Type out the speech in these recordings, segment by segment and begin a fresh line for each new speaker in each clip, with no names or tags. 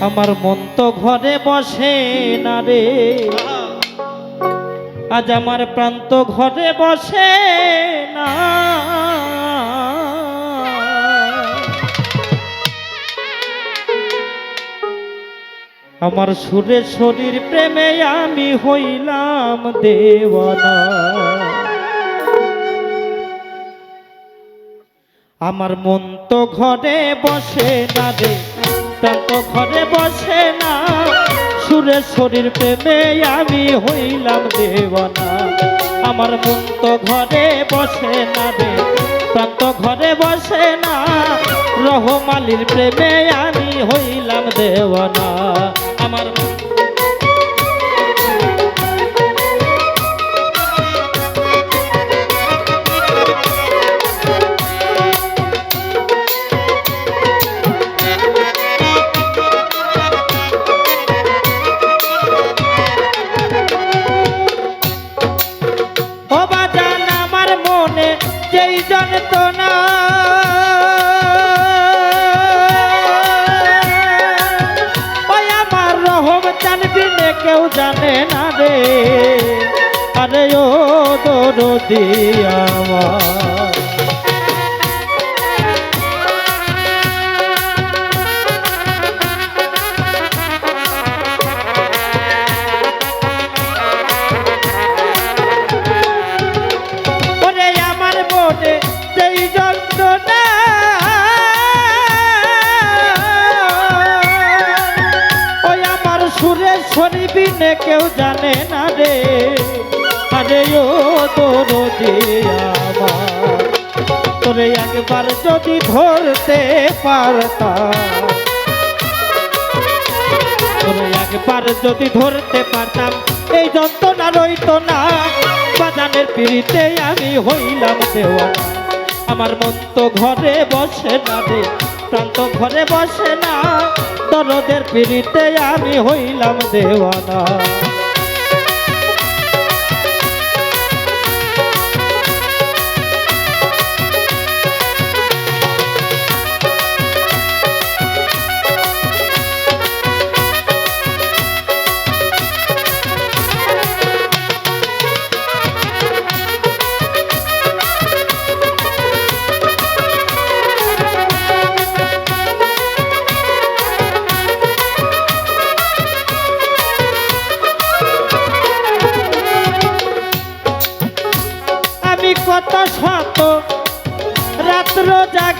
আমার মন তো ঘরে বসে না রে। আজ আমার প্রান্ত ঘরে বসে না। আমার সুরে শরীর প্রেমে আমি হইলাম দেওয়ানা। আমার মন তো ঘরে বসে না রে। প্রাণ তো ঘরে বসে না। সুরে শরীর প্রেমে আমি হইলাম দেওয়ানা। আমার মন তো ঘরে বসে না রে, প্রাণ ঘরে বসে না। রহমালির প্রেমে আমি হইলাম দেওয়ানা। আমার মন যেই যন্ত্রণা ওই আমার রহম জানবি নে কেউ জানে না রে। আরে ও দরদি আমার। শনিবি নে কেউ জানে না রে। আরে ও তোর আমার। তোরে একবার যদি ধরতে পারতাম। তোরে একবার যদি ধরতে পারতাম, এই যন্ত্রণা রইতো না। বাজানের পিড়িতে আমি হইলাম দেওয়ানা। আমার মন তো ঘরে বসে না রে। প্রাণ তো ঘরে বসে না। দরদের পিড়িতে আমি হইলাম দেওয়ানা।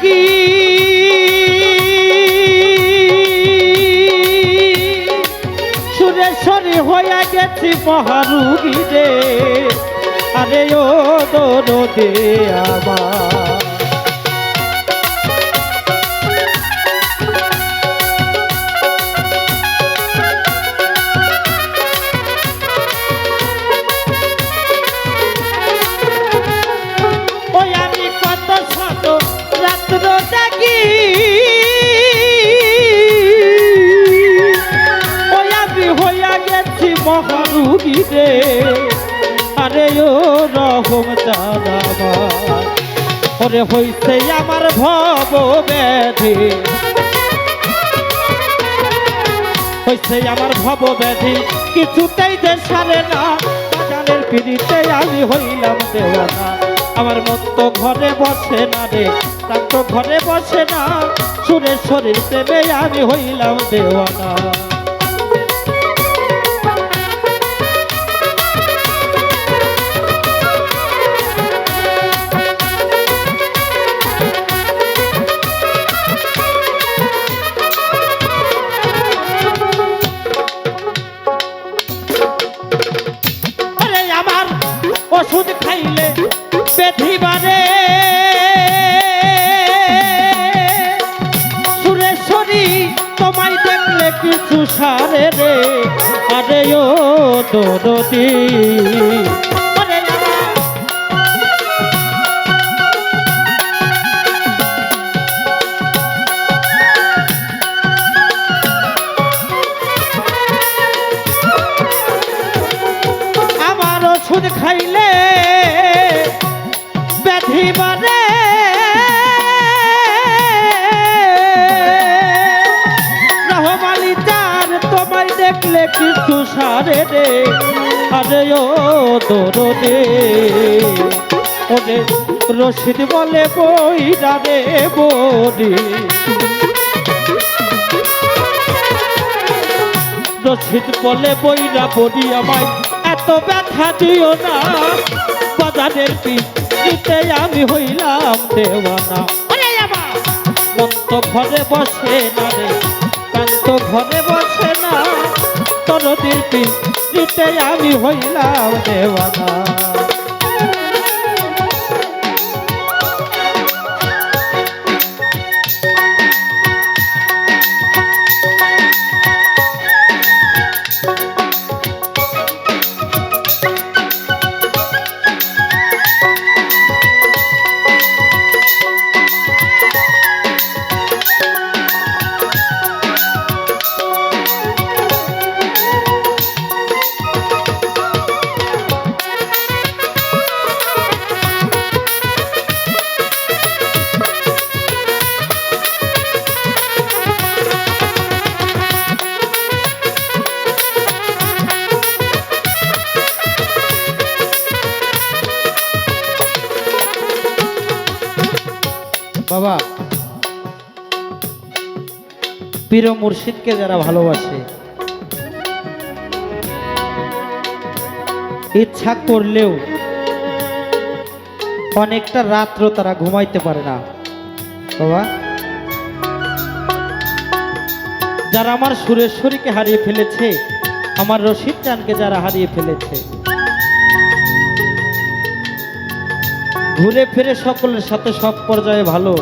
রাত্র সুরে সুরেশ্বরী হইয়া গেছি মহারুগী রে। আরে ও দে আমার। ওরে আমার ভব ব্যাধি হইছে আমার ভব ব্যাধি কিছুতেই যে সারে না বাজানের পিড়িতে আমি হইলাম দেওয়ানা। আমার মন তো ঘরে বসে না রে তার তো ঘরে বসে না। সুরে শরীর দেবে আমি হইলাম দেওয়ানা। সারে রে আরে ও দরদি। সারে রে আরে ও দরদে। ওরে রশিদ বলে বই রে বলি রশিদ বলে বই বইরা বলি আমায় এত ব্যথা দিও না। বাজারের পিছিতে আমি হইলাম দেওয়ানা। ওরে আমার তো ঘরে বসে না রে কান তো ঘরে বসে না। তরদির দিতে আমি হইলাম দেওয়ানা। বাবা। পীর মুর্শিদকে যারা ভালোবাসে, ইচ্ছা করলেও অনেকটা রাত্র তারা ঘুমাইতে পারে না। বাবা। যারা আমার সুরেশ্বরীকে হারিয়ে ফেলেছে, আমার রশিদ চানকে যারা হারিয়ে ফেলেছে ঘুরে ফিরে সকলের সাথে সব পর্যায়ে ভালো।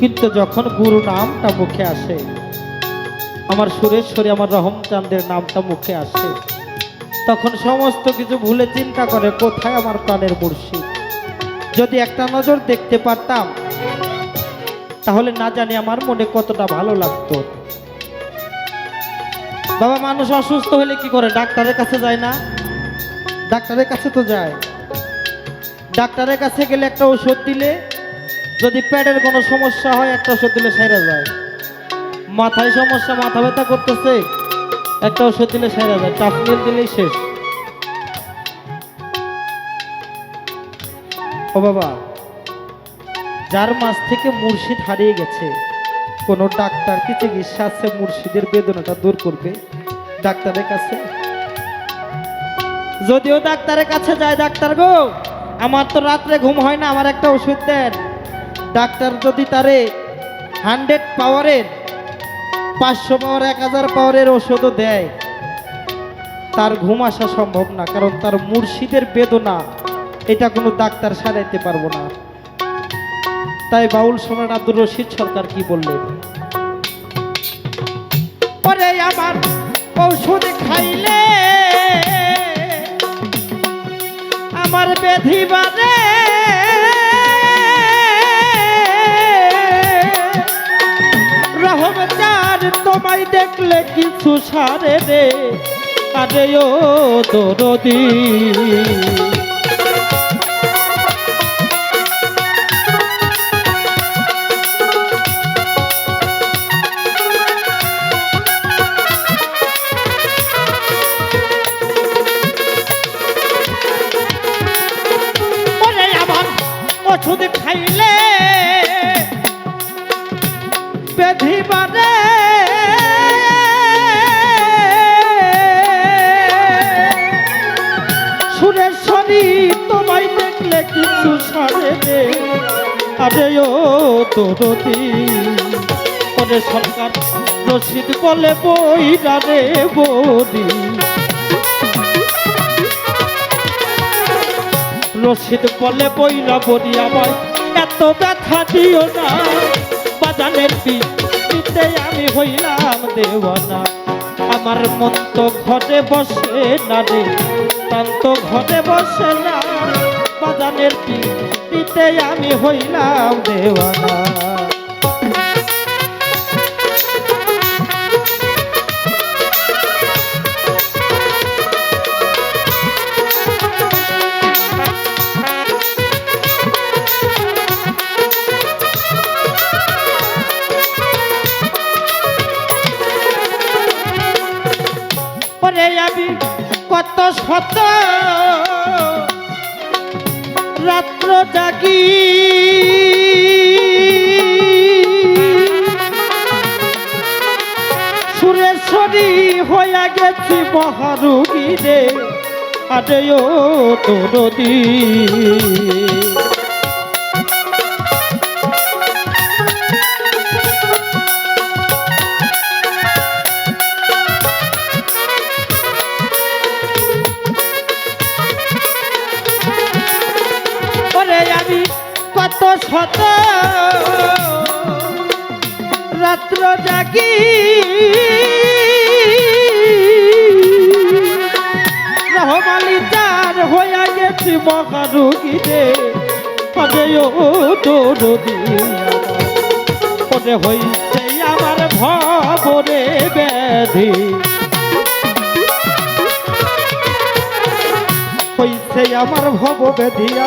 কিন্তু যখন গুরু নামটা মুখে আসে, আমার সুরেশ্বরী, আমার রহমচাঁদের নামটা মুখে আসে, তখন সমস্ত কিছু ভুলে চিন্তা করে, কোথায় আমার প্রাণের মুর্শিদ? যদি একটা নজর দেখতে পারতাম, তাহলে না জানি আমার মনে কতটা ভালো লাগতো। বাবা, মানুষ অসুস্থ হলে কি করে? ডাক্তারের কাছে যায় না? ডাক্তারের কাছে তো যায়। ডাক্তারের কাছে গেলে একটা ওষুধ দিলে যদি পেটের কোনো সমস্যা হয়, একটা ওষুধ দিলে সেরে যায়। মাথায় সমস্যা, মাথা ব্যথা করতেছে, একটা ওষুধ দিলে সেরে যায়। টাফনিল দিলেই শেষ। ও বাবা, যার মাছ থেকে মুর্শিদ হারিয়ে গেছে, কোনো ডাক্তার কি চিকিৎসা আছে? মুর্শিদের বেদনাটা দূর করবে ডাক্তারের কাছে? যদিও ডাক্তারের কাছে যায় ডাক্তার গো আমার তো রাত্রে ঘুম হয় না, আমার একটা ওষুধ দেন। ডাক্তার যদি তারে হান্ড্রেড পাওয়ারের, পাঁচশো পাওয়ার, এক হাজার পাওয়ারের ওষুধও দেয়, তার ঘুম আসা সম্ভব না, কারণ তার মুর্শিদের বেদনা, এটা কোনো ডাক্তার সারাইতে পারব না। তাই বাউল সোনার আব্দুর রশিদ সরকার কি বললেন? ওরে আমার ঔষধ খাইলে আমার বেধি বারে রহমদার তোমায় দেখলে কিছু সারে রে আরে ও দরদি। ব্যাধি বারে সুরেশ্বরী তোমায় দেখলে কিছু সারে রে আরে ও তোরতি। ওরে সরকার, রশিদ বলে বই রে বদি রশিদ বলে বইরা বলি আমার এত ব্যথা দিও না। বাজানের পিতে আমি হইলাম দেওয়ানা। আমার মন তো ঘরে বসে না রে। তান তো ঘরে বসে না। বাজানের পিতে আমি হইলাম দেওয়ানা। রাত্র জাগি। সুরেশ্বরী হইয়া গেছি মহারুগী রে আদেও তো হইয়া গেছি মহারুগী রে পদেও তো নদী। পদে হইছে আমার ভবরে ব্যাধি। হইছে আমার ভব বেধিয়া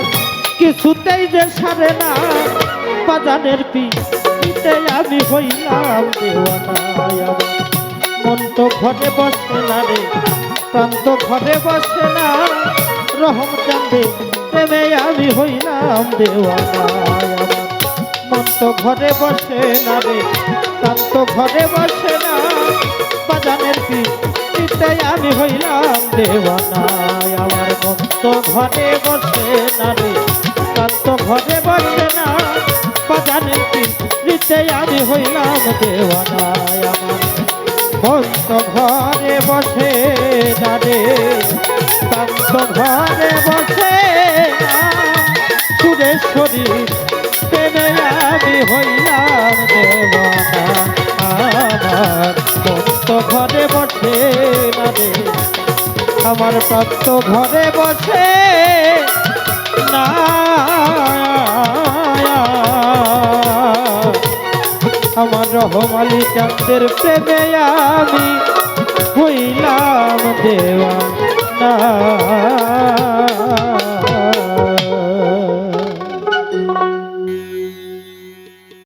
কিছুতেই যে সারে না। বাজানের পিতে আমি হইলাম দেওয়ানা মন তো ঘরে বসে না রে, প্রাণ তো ঘরে বসে না। রহম চান্দে প্রেমে আমি হইলাম দেওয়ানা। মন তো ঘরে বসে না রে প্রাণ তো ঘরে বসে না। বাজানের পিতে আমি হইলাম দেওয়ানা। আমার মন তো ঘরে বসে না রে প্রাণ তো ঘরে বসে না। বাজানের পিতে আমি হইলাম দেওয়ানা। আমার মন তো ঘরে বসে না রে। ঘরে বসে সুরেশ্বরী প্রেমে আমি হইলাম দেওয়ানা আমার মন তো ঘরে বসে রে, আমার প্রাপ্ত ঘরে বসে না আমার রহমালি চাঁদের প্রেমে আমি হইলাম দেওয়া। না